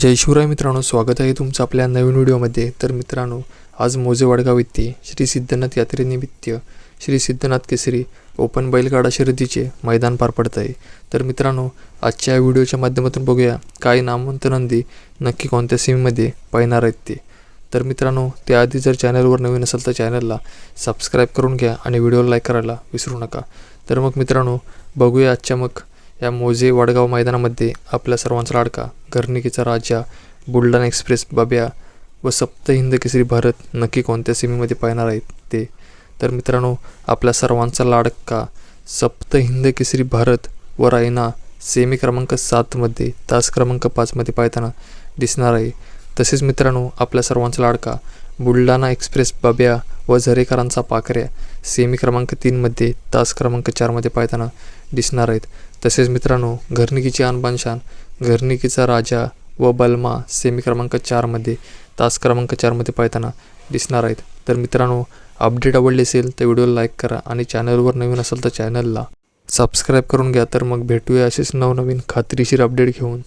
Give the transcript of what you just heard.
जय शिवराय मित्रांनो स्वागत आहे तुमचं आपल्या नवीन व्हिडिओमध्ये. तर मित्रांनो आज मोजे वडगाव येथे श्री सिद्धनाथ यात्रेनिमित्त श्री सिद्धनाथ केसरी ओपन बैलगाडा शर्यतीचे मैदान पार पडत आहे. तर मित्रांनो आजच्या व्हिडिओच्या माध्यमातून बघूया काय नामवंत नंदी नक्की कोणत्या सीमेमध्ये पाहणार आहेत ते. तर मित्रांनो त्याआधी जर चॅनलवर नवीन असेल तर चॅनलला सबस्क्राईब करून घ्या आणि व्हिडिओला लाईक करायला विसरू नका. तर मग मित्रांनो बघूया आजच्या मग या मोजे वडगाव मैदानामध्ये आपल्या सर्वांचा लाडका कर्णिकेचा राजा बुलढाणा एक्सप्रेस बाब्या व सप्त हिंद केसरी भारत नक्की कोणत्या सीमेमध्ये पाहणार आहेत ते? तर मित्रांनो आपल्या सर्वांचा लाडका सप्त हिंद केसरी भारत व रायना सेमी क्रमांक सातमध्ये तास क्रमांक पाचमध्ये पाहताना दिसणार आहे. तसेच मित्रांनो आपल्या सर्वांचा लाडका बुलढाणा एक्सप्रेस बाब्या व झरेकरांचा पाखऱ्या सेमी क्रमांक तीनमध्ये तास क्रमांक चारमध्ये पाहताना दिसणार आहेत. तसेच मित्रांनो घरनिकीची आणबान शान घरनिकीचा राजा व बलमा सेमी क्रमांक चारमध्ये तास क्रमांक चारमध्ये पाहताना दिसणार आहेत. तर मित्रांनो अपडेट आवडली असेल तर व्हिडिओला लाईक करा आणि चॅनलवर नवीन असेल तर चॅनलला सबस्क्राईब करून घ्या. तर मग भेटूया असेच नवनवीन खात्रीशीर अपडेट घेऊन.